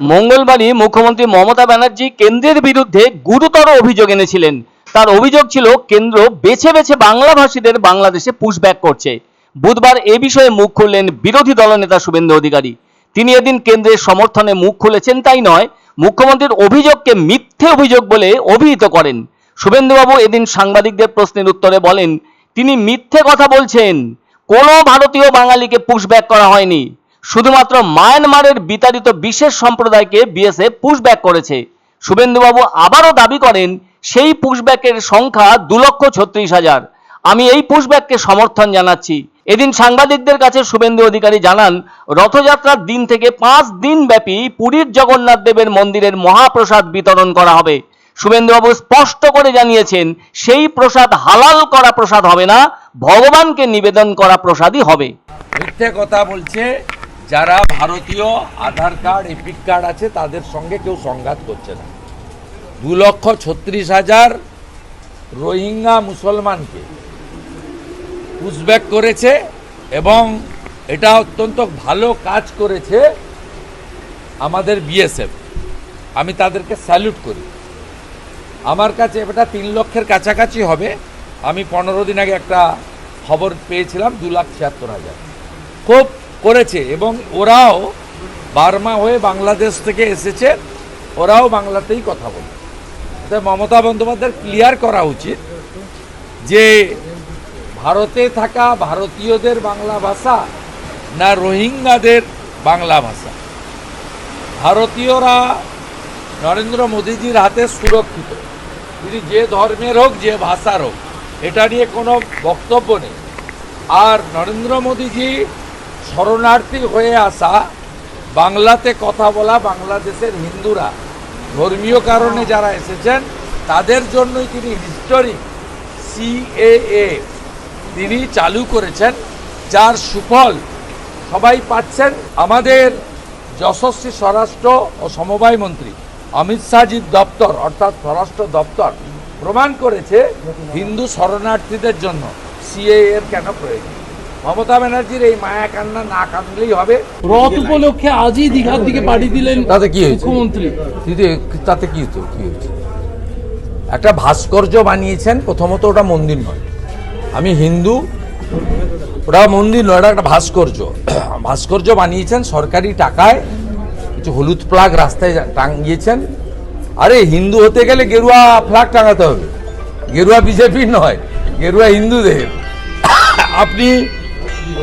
মঙ্গলবারই মুখ্যমন্ত্রী মমতা ব্যানার্জি কেন্দ্রের বিরুদ্ধে গুরুতর অভিযোগ এনেছিলেন। তার অভিযোগ ছিল, কেন্দ্র বেছে বেছে বাংলাভাষীদের বাংলাদেশে পুশব্যাক করছে। বুধবার এ বিষয়ে মুখ খুললেন বিরোধী দলনেতা শুভেন্দু অধিকারী। তিনি এদিন কেন্দ্রের সমর্থনে মুখ খুলেছেন, তাই নয়, মুখ্যমন্ত্রীর অভিযোগকে মিথ্যে অভিযোগ বলে অভিহিত করেন। শুভেন্দুবাবু এদিন সাংবাদিকদের প্রশ্নের উত্তরে বলেন, তিনি মিথ্যে কথা বলছেন। কোনো ভারতীয় বাঙালিকে পুশব্যাক করা হয়নি। শুধুমাত্র মায়ানমারের বিতাড়িত বিশেষ সম্প্রদায়কে বিএসএফ পুশব্যাক করেছে। শুভেন্দুবাবু আবারও দাবি করেন, সেই পুশব্যাকের সংখ্যা দু লক্ষ ছত্রিশ হাজার। আমি এই পুশব্যাককে সমর্থন জানাচ্ছি। এদিন সাংবাদিকদের কাছে শুভেন্দু অধিকারী জানান, রথযাত্রার দিন থেকে পাঁচ দিন ব্যাপী পুরীর জগন্নাথ দেবের মন্দিরের মহাপ্রসাদ বিতরণ করা হবে। শুভেন্দুবাবু স্পষ্ট করে জানিয়েছেন, সেই প্রসাদ হালাল করা প্রসাদ হবে না, ভগবানকে নিবেদন করা প্রসাদই হবে। মিথ্যে কথা বলছে যারা ভারতীয় আধার কার্ড, এপিক কার্ড আছে, তাদের সঙ্গে কেউ সংঘাত করছে না। দু লক্ষ ছত্রিশ হাজার রোহিঙ্গা মুসলমানকে পুশব্যাক করেছে এবং এটা অত্যন্ত ভালো কাজ করেছে আমাদের বিএসএফ আমি তাদেরকে স্যালুট করি। আমার কাছে এটা তিন লক্ষের কাছাকাছি হবে। আমি পনেরো দিন আগে একটা খবর পেয়েছিলাম, দু লাখ ছিয়াত্তর হাজার। খুব করেছে এবং ওরাও বার্মা হয়ে বাংলাদেশ থেকে এসেছে, ওরাও বাংলাতেই কথা বলে। তাই মমতা বন্দ্যোপাধ্যায়ের ক্লিয়ার করা উচিত যে ভারতে থাকা ভারতীয়দের বাংলা ভাষা না রোহিঙ্গাদের বাংলা ভাষা। ভারতীয়রা নরেন্দ্র মোদীজির হাতে সুরক্ষিত। তিনি যে ধর্মের হোক, যে ভাষার হোক, এটা নিয়ে কোনো বক্তব্য নেই। আর নরেন্দ্র মোদীজি শরণার্থী হয়ে আসা, বাংলাতে কথা বলা বাংলাদেশের হিন্দুরা। ধর্মীয় কারণে যারা এসেছেন, তাদের জন্যই তিনি হিস্টোরিক সিএএ তিনি চালু করেছেন, যার সুফল সবাই পাচ্ছেন আমাদের যশস্বী স্বরাষ্ট্র ও সমবায় মন্ত্রী অমিত শাহজির দপ্তর, অর্থাৎ স্বরাষ্ট্র দপ্তর, প্রমাণ করেছে হিন্দু শরণার্থীদের জন্য সিএ এর কেন প্রয়োজন। মমতা ব্যানার্জির এই মায়া কান্না না কাঁদলেই হবে। রথ উপলক্ষে আজই দীঘার দিকে পাঠিয়ে দিলেন তাতে কি হয়েছে? মুখ্যমন্ত্রী। তাতে কি হতো? কি হয়েছে? একটা ভাস্কর্য বানিয়েছেন প্রথমত ওটা মন্দির নয়। আমি হিন্দু ওটা মন্দির নয় ওটা একটা ভাস্কর্য। ভাস্কর্য বানিয়েছেন সরকারি টাকায় কিছু হলুদ ফ্লাগ রাস্তায় টাঙিয়েছেন। আরে হিন্দু হতে গেলে গেরুয়া ফ্লাগ টাঙাতে হবে। গেরুয়া বিজেপির নয় গেরুয়া হিন্দুদের। আপনি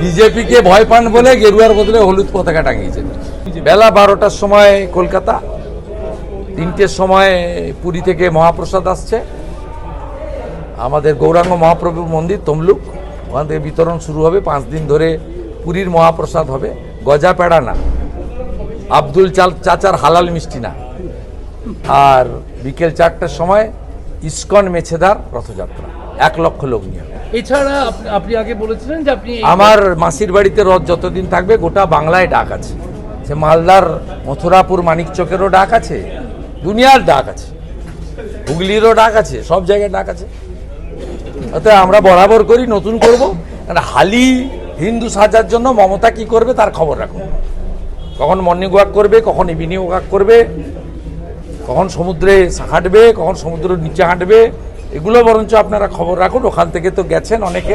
বিজেপিকে ভয় পান বলে গেরুয়ার বদলে হলুদ পতাকা টাঙিয়েছেন। বেলা বারোটার সময় কলকাতা, তিনটের সময় পুরী থেকে মহাপ্রসাদ আসছে। আমাদের গৌরাঙ্গ মহাপ্রভুর মন্দির, তমলুক, ওখান থেকে বিতরণ শুরু হবে। পাঁচ দিন ধরে পুরীর মহাপ্রসাদ হবে। গজা পেড়া না। আব্দুল চাল চাচার হালাল মিষ্টি না। আর বিকেল চারটার সময় ইস্কন মেছেদার রথযাত্রা। এক লক্ষ লোক নিয়ে। এছাড়া আপনি আগে বলেছিলেন যে আপনি আমার মাসির বাড়িতে রথ যতদিন থাকবে গোটা বাংলায় ডাক আছে। সে মালদার মথুরাপুর মানিকচকেরও ডাক আছে দুনিয়ার ডাক আছে হুগলিরও ডাক আছে সব জায়গায় ডাক আছে। অতএব আমরা বরাবর করি নতুন করব। কারণ হালি হিন্দু সাজার জন্য মমতা কি করবে তার খবর রাখুন। কখন মর্নিং ওয়াক করবে কখন ইভিনিং ওয়াক করবে কখন সমুদ্রে হাঁটবে কখন সমুদ্রের নিচে হাঁটবে এগুলো বরঞ্চ আপনারা খবর রাখুন। ওখান থেকে তো গেছেন অনেকে।